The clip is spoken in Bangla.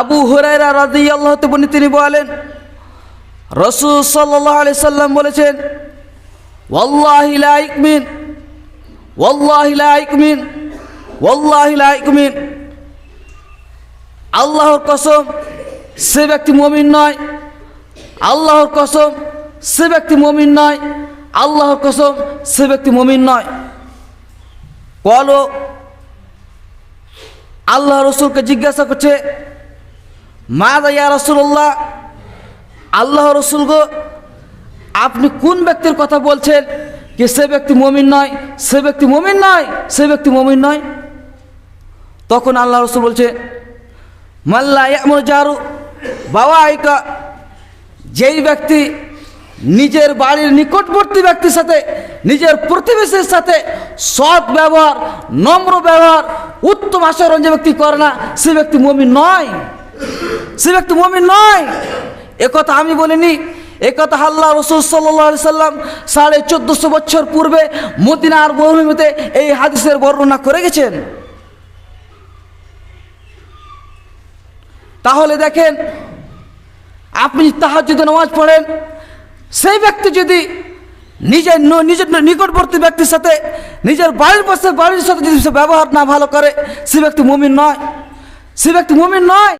আবু হুরাইরা রাজি আল্লাহ বনি তিনি বলেন, রসুল সাল্লাহ আলি সাল্লাম বলেছেন, ওয়াল্লাহি লা ইকমিন ওয়াল্লাহি লা ইকমিন ওয়াল্লাহি লা ইকমিন আল্লাহর কসম, সে ব্যক্তি মমিন নয়। আল্লাহর কসম, সে ব্যক্তি মমিন নয়। আল্লাহর কসম, সে ব্যক্তি মমিন নয়। বলো, আল্লাহ রসুলকে জিজ্ঞাসা করছে মা ইয়া রসুল্লাহ আল্লাহ রসুল গো, আপনি কোন ব্যক্তির কথা বলছেন যে সে ব্যক্তি মমিন নয়, সে ব্যক্তি মমিন নয়, সে ব্যক্তি মমিন নয়? তখন আল্লাহ রসুল বলছে মাল্লা এমন জারু বাবা আইকা যেই ব্যক্তি নিজের বাড়ির নিকটবর্তী ব্যক্তির সাথে, নিজের প্রতিবেশীর সাথে সৎ ব্যবহার, নম্র ব্যবহার, উত্তম আচরণ যে ব্যক্তি করে না, সে ব্যক্তি মমিন নয়। সে ব্যক্তি মমিন নয়। একথা আমি বলিনি। একথা আল্লাহ রসুল সাল্লাহ সাল্লাম সাড়ে চোদ্দশো বছর পূর্বে মদিনার মরুভূমিতে এই হাদিসের বর্ণনা করে গেছেন। তাহলে দেখেন, আপনি তাহার যদি নামাজ পড়েন, সেই ব্যক্তি যদি নিজের নিজের নিকটবর্তী ব্যক্তির সাথে, নিজের বাড়ির পাশে, বাড়ির সাথে যদি সে ব্যবহার না ভালো করে, সে ব্যক্তি মুমিন নয়। সে ব্যক্তি মুমিন নয়।